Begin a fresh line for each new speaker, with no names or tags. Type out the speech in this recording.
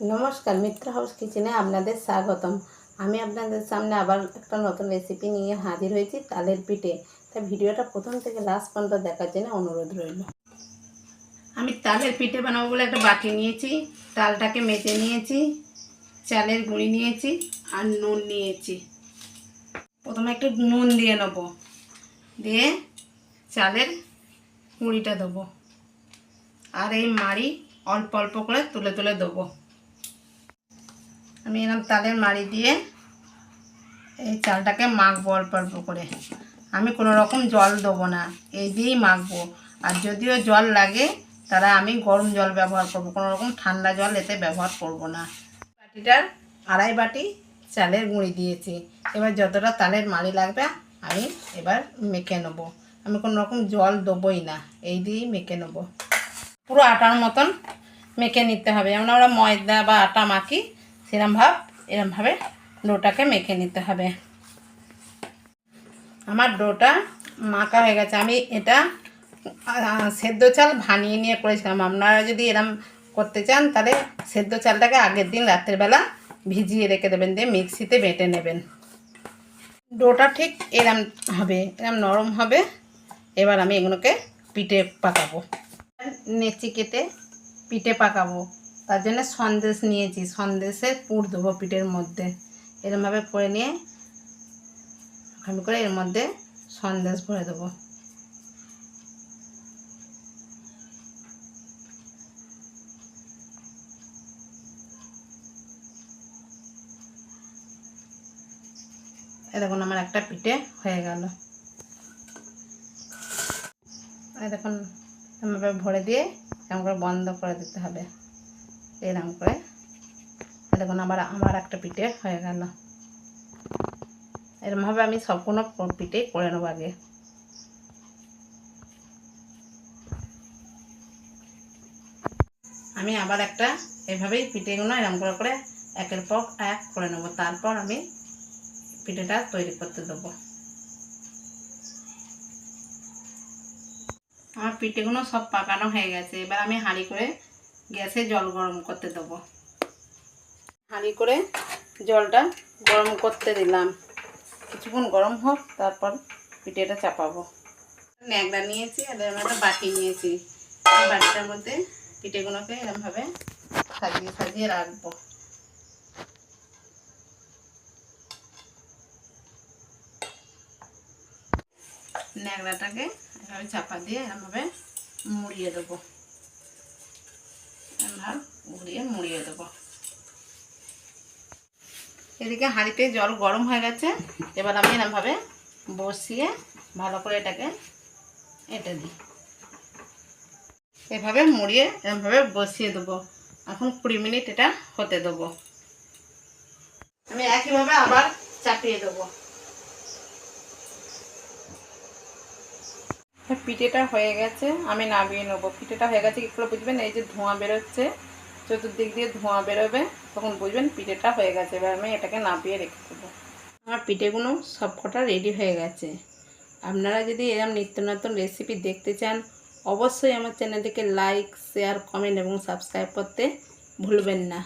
নমস্কার, মিত্র হাউস কিচেনে আপনাদের স্বাগতম। আমি আপনাদের সামনে আবার একটা নতুন রেসিপি নিয়ে হাজির হয়েছি, তালের পিঠে। তা ভিডিওটা প্রথম থেকে লাস্ট পর্যন্ত দেখার জন্য অনুরোধ রইল। আমি তালের পিঠে বানাবো বলে একটা বাটি নিয়েছি, তালটাকে মেজে নিয়েছি, চালের গুঁড়ি নিয়েছি আর নুন নিয়েছি। প্রথমে একটু নুন দিয়ে নেব, দিয়ে চালের গুঁড়িটা দেবো। আর এই মাড়ি অল্প অল্প করে তুলে তুলে দেবো। আমি এরকম তালের মাড়ি দিয়ে এই চালটাকে মাখবো অল্প অল্প করে। আমি কোনো রকম জল দেবো না, এই দিয়েই মাখবো। আর যদিও জল লাগে, তারা আমি গরম জল ব্যবহার করব, কোনো রকম ঠান্ডা জল এতে ব্যবহার করব না। বাটিটার আড়াই বাটি চালের গুঁড়ি দিয়েছি। এবার যতটা তালের মাড়ি লাগবে, আমি এবার মেখে নেব। আমি কোনো রকম জল দেবোই না, এই দিয়েই মেখে নেব। পুরো আটার মতন মেখে নিতে হবে। যেমন আমরা ময়দা বা আটা মাখি সেরম ভাব এরমভাবে ডোটাকে মেখে নিতে হবে। আমার ডোটা মাখা হয়ে গেছে। আমি এটা সেদ্ধ চাল ভানিয়ে নিয়ে করেছিলাম। আপনারা যদি এরম করতে চান, তাহলে সেদ্ধ চালটাকে আগের দিন রাত্রেবেলা ভিজিয়ে রেখে দেবেন, দিয়ে মিক্সিতে বেটে নেবেন। ডোটা ঠিক এরম হবে, এরম নরম হবে। এবার আমি এগুলোকে পিঠে পাকাবো। নেচি কেটে পিঠে পাকাবো। তার জন্য সন্দেশ নিয়েছি সন্দেশের পুর দেবো পিঠের মধ্যে। এরমভাবে করে নিয়ে আমি করে এর মধ্যে সন্দেশ ভরে দেবো। দেখুন আমার একটা পিঠে হয়ে গেল। দেখুন এভাবে ভরে দিয়ে এরকম করে বন্ধ করে দিতে হবে। এরকম করে। দেখুন আবার আমার একটা পিঠে হয়ে গেল। এরমভাবে আমি সবগুলো পিঠে করে নেব আগে। আমি আবার একটা এভাবেই পিঠেগুলো এরকম করে করে একের পর এক করে নেব। তারপর আমি পিঠেটা তৈরি করতে দেবো। আমার পিঠেগুলো সব পাকানো হয়ে গেছে। এবার আমি হাঁড়ি করে গ্যাসে জল গরম করতে দেবো। হাঁড়ি করে জলটা গরম করতে দিলাম। কিছুক্ষণ গরম হোক, তারপর পিঠেটা চাপাবো। ন্যাকড়া নিয়েছি আর একটা বাটি নিয়েছি। বাটিটার মধ্যে পিঠেগুলোকে এরকমভাবে সাজিয়ে সাজিয়ে রাখব। ন্যাকড়াটাকে এভাবে চাপা দিয়ে এরমভাবে মুড়িয়ে দেবো। এরমভাবে ঘুরিয়ে মুড়িয়ে দেবো। এদিকে হাঁড়িতে জল গরম হয়ে গেছে। এবার আমি এরমভাবে বসিয়ে ভালো করে এটাকে এঁটে দিই। এভাবে মুড়িয়ে এরমভাবে বসিয়ে দেবো। এখন কুড়ি মিনিট এটা হতে দেবো। আমি একইভাবে আবার চাপিয়ে দেবো। পিঠেটা হয়ে গেছে, আমি নামিয়ে নেব। পিঠেটা হয়ে গেছে করে বুঝবেন? এই যে ধোঁয়া বেরোচ্ছে, চতুর্দিক দিয়ে ধোঁয়া বেরোবে, তখন বুঝবেন পিঠেটা হয়ে গেছে। এবার আমি এটাকে নামিয়ে রেখে দেবো। আমার পিঠেগুলো সব কটা রেডি হয়ে গেছে। আপনারা যদি এরকম নিত্য নতুন রেসিপি দেখতে চান, অবশ্যই আমার চ্যানেলটিকে লাইক শেয়ার কমেন্ট এবং সাবস্ক্রাইব করতে ভুলবেন না।